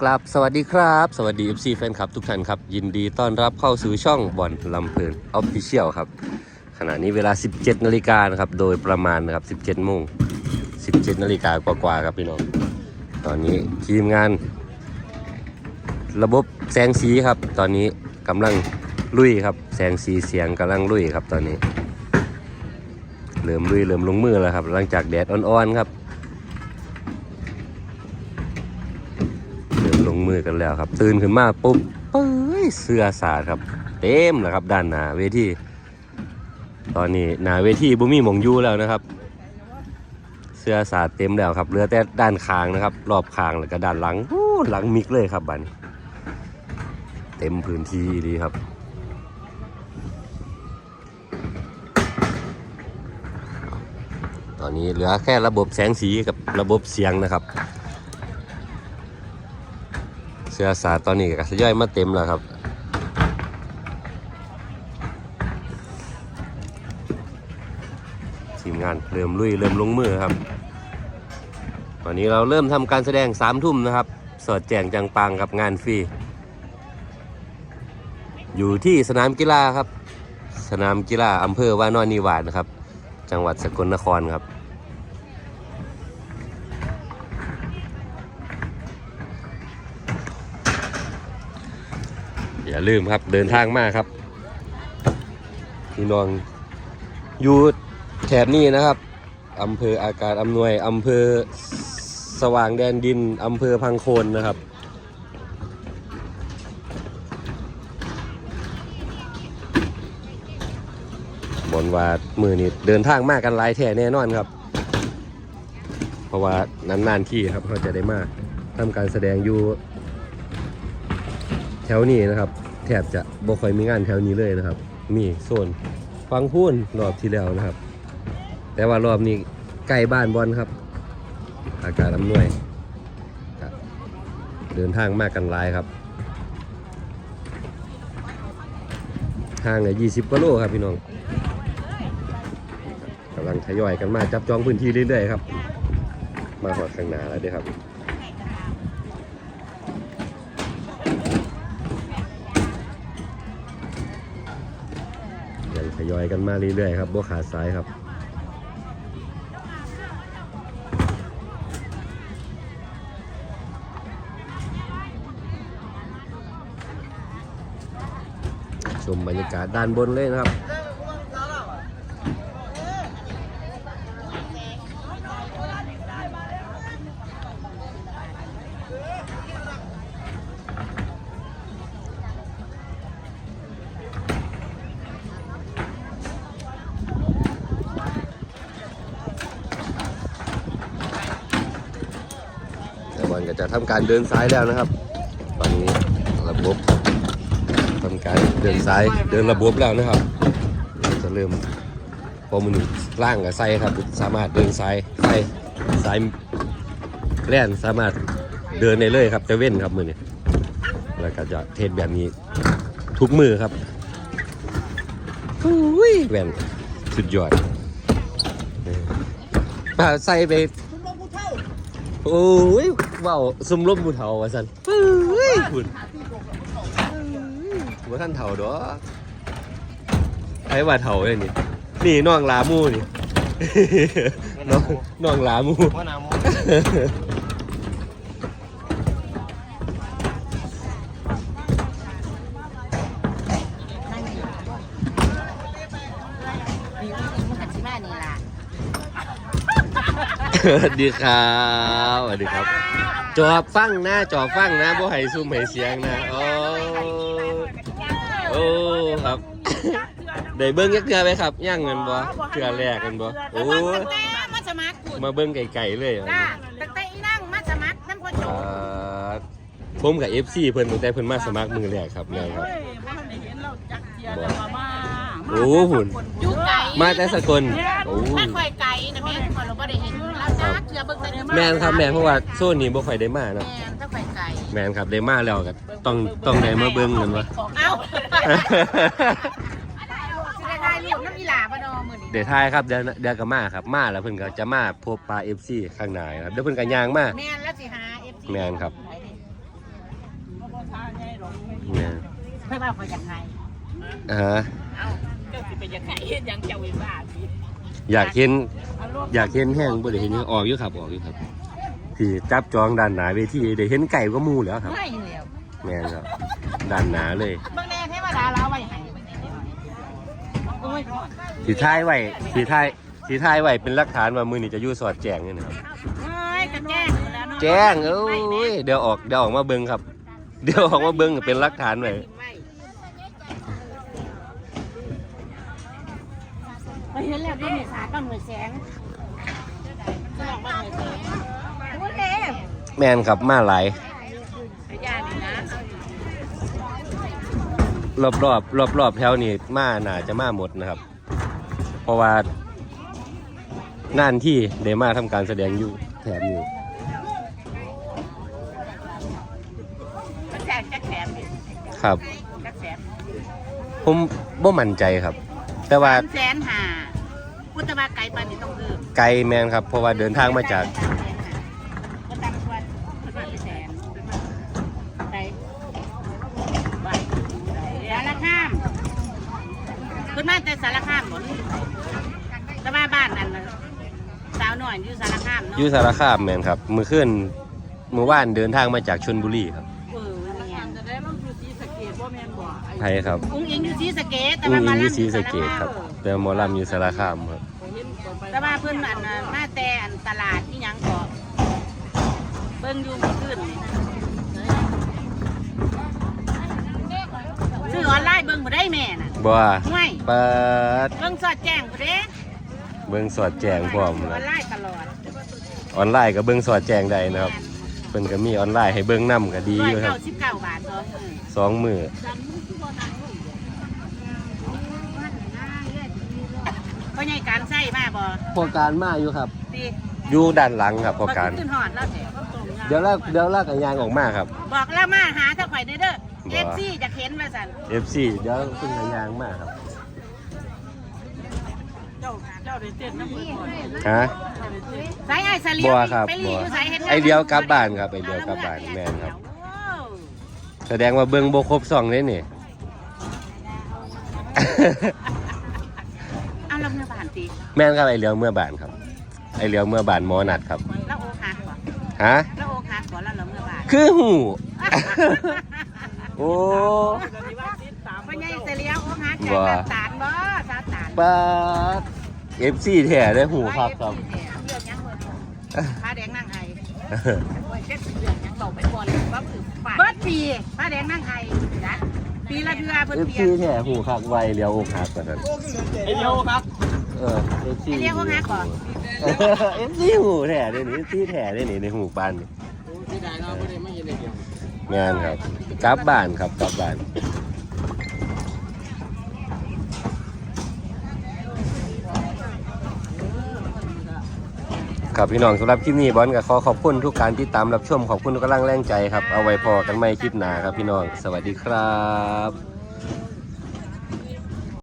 กราบสวัสดีครับ สวัสดี FC แฟนคลับทุกท่านครับ ยินดีต้อนรับเข้าสู่ช่องบอลลำเพลินออฟฟิเชียลครับ ขณะนี้เวลา 17นาฬิกานะครับ โดยประมาณนะครับ 17โมง17นาฬิกากว่าๆครับพี่น้อง ตอนนี้ทีมงาน ระบบแสงสีครับ ตอนนี้กำลังลุยครับ แสงสีเสียงกำลังลุยครับตอนนี้ เริ่มลุยเริ่มลงมือแล้วครับ หลังจากแดดอ่อนๆครับ ลงมือกันแล้วครับ ตื่นขึ้นมาปุ๊บเป้ยเสื้อสาดครับ เต็มแล้วครับ ด้านหน้าเวทีตอนนี้หน้าเวทีบุมีหมองยูแล้วนะครับ เสื้อสาดเต็มแล้วครับเหลือแต่ด้านคางนะครับ รอบคางแล้วก็ด้านหลังหลังมิกเลยครับบันเต็มพื้นที่ดีครับตอนนี้เหลือแค่ระบบแสงสีกับระบบเสียงนะครับ สื้อสาตอนนี้ก็สย่อยมาเต็มแล้วครับ ทีมงานเริ่มลุยเริ่มลงมือครับ ตอนนี้เราเริ่มทำการแสดงสามทุ่มนะครับ สอดแจงจังปังกับงานฟรี อยู่ที่สนามกีฬาครับ สนามกีฬาอำเภอว่านอนนิวาสนะครับ จังหวัดสกลนครครับ อย่าลืมครับเดินทางมากครับพี่น้องอยู่แถบนี้นะครับอำเภออากาศอำนวยอำเภอสว่างแดนดินอำเภอพังโคนนะครับบนว่ามือนี้เดินทางมากกันหลายแท่แน่นอนครับ เพราะว่านานๆที่ครับเขาจะได้มาทำการแสดงอยู่แถวนี้นะครับ แทบจะบ่ค่อยมีงานแถวนี้เลยนะครับ มีโซนฟังพูนรอบที่แล้วนะครับ แต่ว่ารอบนี้ใกล้บ้านบอลครับ อากาศอำนวยเดินทางมากกันหลายครับห่างเนี่ยยี่สิบกิโลครับพี่น้องกำลังทยอยกันมาจับจองพื้นที่เรื่อยๆครับ มาหอดข้างหน้าแล้วด้อครับ ยอยกันมาเรื่อยๆครับบัวขาดสายครับชมบรรยากาศด้านบนเลยนะครับ อลก็จะทำการเดินซ้ายแล้วนะครับตอนนี้ระบบทำการเดินซ้ายเดินระบบแล้วนะครับเราจะเริ่มพอมันล่างกับไซครับ สามารถเดินซ้ายไซซ้ายแล่นสามารถเดินได้เลยครับจะเว้นครับมือนี้แล้วก็จะเทศแบบนี้ทุกมือครับอุ้ยแว่นสุดยอดป่าใส่ไปโอ้ย ว้าวซุ่มล้มบูเถาว่าสันเฮ้ยคุณว่าท่านเถาดอกไอ้ว่าเถาเลยนี่นี่น้องลามูนี่ น้องน้องลามูว่านาโมนี่มันหันสิมานี่ล่ะ สวัสดีครับสวัสดีครับ จอบฟังนะจอบฟังนะบ่ให้ซุ่มให้เสียงนะโอ้โอ้ครับได้เบิ้งยักเกลือไหมครับย่างเงินบ่เกลือแรกกันบ่โอ้ตั้งแต่มาสมัครคุณมาเบิ้งไก่ๆเลยอะจ้าตั้งแต่อีนั่งมาสมัครน้ำพ่อโจอ่าผมกับ FC เพิ่นตั้งแต่เพิ่นมาสมัครมือแรกครับแม่ครับ โอ้หุ่นอยู่ไกลมาแต่สกลโอ้มาค่อยไกลนะแม่คนเราไม่ได้เห็นเราจ้าเกลือเบิ่งแต่แม่นครับแม่นเพราะว่าโซนนี้บ่ค่อยได้มาเนาะแม่ถ้าค่อยไกลแม่นครับได้มาแล้วก็ต้องต้องได้มาเบิ่งกันว่าเอ้าสิได้ได้รูปน้ำอีหลาบ่นอมื้อนี้เดี๋ยวทายครับเดี๋ยวเดี๋ยวก็มาครับมาแล้วเพิ่นก็จะมาพบปลา FC ข้างหน้าครับเดี๋ยวเพิ่นก็ย่างมาแม่นแล้วสิหา FC แม่นครับเนี่ยเพื่อว่าเขาอยากไงอ่าฮะ เอ้าเจ้าสิเป็นยังไงเฮ็ดหยังเจ้าเองว่าสิอยากเห็น เอารวมอยากเห็นแห้งบ่ได้เห็นหยังออกอยู่ครับออกอยู่ครับที่จับจองด้านหน้าเวทีได้เห็นไก่ก็มูแล้วครับ ไม่แล้วแม่นครับด้านหน้าเลยเบิ่งแน่เทวดาเราเอาไว้ให้โอ้ยสีท้ายไว้สีท้ายสีท้ายไว้เป็นหลักฐานว่ามือนี่จะอยู่สอดแจงนี่นะครับ เอ้ยก็แจ้งอยู่แล้วเนาะแจ้งเอ้ยเดี๋ยวออกเดี๋ยวออกมาเบิ่งครับ เดี๋ยวออกมาเบิ่งเป็นหลักฐานไว้ ไปเห็ นแล้วก็มีสาต้องหน่วยแสงจะบอกว่าหน่วยแสงโอ้ยเด้แม่นครับมาหลายไอ้ยานี่นะรอบรอบรอบรอบๆแถวนี้มาน่าจะมาหมดนะครับ เพราะว่าน่านที่เดมาทำการแสดงอยู่แถบนี้มันแจกจักแสนดิครับจักแสนผมบ่มั่นใจครับ แต่ว่าสามแสนห้า พุทธบาไก่ปานนี่ต้องเพิ่มไกลแมนครับ เพราะว่าเดินทางมาจากก็ตังควรพุทธบาไปแสนไปไปสารคามคุณมาแต่สารคามหมดแต่ว่าบ้านนั่นน่ะสาวหน่อยอยู่สารคามเนาะอยุสารคามแมนครับมือขึ้นมือว่านเดินทางมาจากชนบุรีครับเออแม่นจะได้ลงอยู่ศรีสะเกษบ่แม่นบ่ไทยครับ อุ้งอิงอยู่ศรีสะเกษแต่อุ้ว่างอิมางอลำยู่ศรีสะเกดครับแต่หมอลำอยู่สารคามครับแต่ว่าเพิ่นอันน่ะมาแต่อันตลาดที่หยังก็เบิ่งอยู่เมื่อคืนนี่ซื้อออนไลน์เบิ่งบ่ได้แม่น่ะบ่ว่าห่วยเปิดเบิ่งสอดแจ้งบ่เด้เบิ่งสอดแจงพร้อมอนะอนไลน์ตลอดออนไลน์ก็เบิ่งสอดแจงได้นะครับเพิ่นก็มีออนไลน์ให้เบิ่งนํก็ดีร้ออยยู่ครัเก้าบสิบเก้าบาทสองมื้อสองมือ พ่อใหญ่การใช้มาบ่พอการมาอยู่ครับติอยู่ด้านหลังครับพอการขึ้นฮอดแล้วแถวเดี๋ยวลากเดี๋ยวลากกันยางออกมาครับ บอกแล้วมาหาถ้าข่อยได้เด้อบ่ FC อยากเห็นว่าซั่น FC เดี๋ยวขึ้นกันยางมาครับเจ้าเจ้าได้เต้นน้ำเพิ่นบ่ฮะสายไอ้สลีบัวครับไปรีบัวอยู่สายเฮ็ดงานไอเดียวกลับบ้านครับไอเดียวกลับบ้านแม่นครับแสดงว่าเบิ่งบ่ครบสองเลยนี่ เอาลำเนื้อบ้านติแม่นครับไอเหลียวเมื่อบานครับ ไอเหลียวเมื่อบานหมอนัดครับแล้วโอคักบ่ฮะแล้วโอคักบ่แล้วลำเนื้อบ้านคือหูโอ้พ่อใหญ่เสลียวโอคักบัจากวแบบตาลบ่สาวตาลปาด FC แท้ได้หูครับครับเรื่องยังบ่ผ้าแดงนั่งไห้โอ้ยเช็ดเรื่องยังบอกไปก่อนเลยว่าคือปาดเบิดปีผ้าแดงนั่งไห้นะ ปีละเทื่อเพิ่นเอฟเปลี่ยซีนแท้หูคักไวเลี้ยวอกหักกว่านั้นไอเดียวครับเออเอฟซีไอ้เรียกโอคักบ่เอฟซีหูแท้เด้นี่เอฟซีแท้เด้นี่ในหูปานนี่เสียดายเนาะไม่ได้ไม่เห็นไอเดียวงานครับกลับบ้านครับกลับบ้าน ครับพี่น้องสำหรับคลิปนี้บอลก็ขอขอบคุณทุกการติดตามรับชมขอบคุณทุกกำลังแรงใจครับเอาไว้พอกันไม่คลิปหนาครับพี่น้อง สวัสดีครับ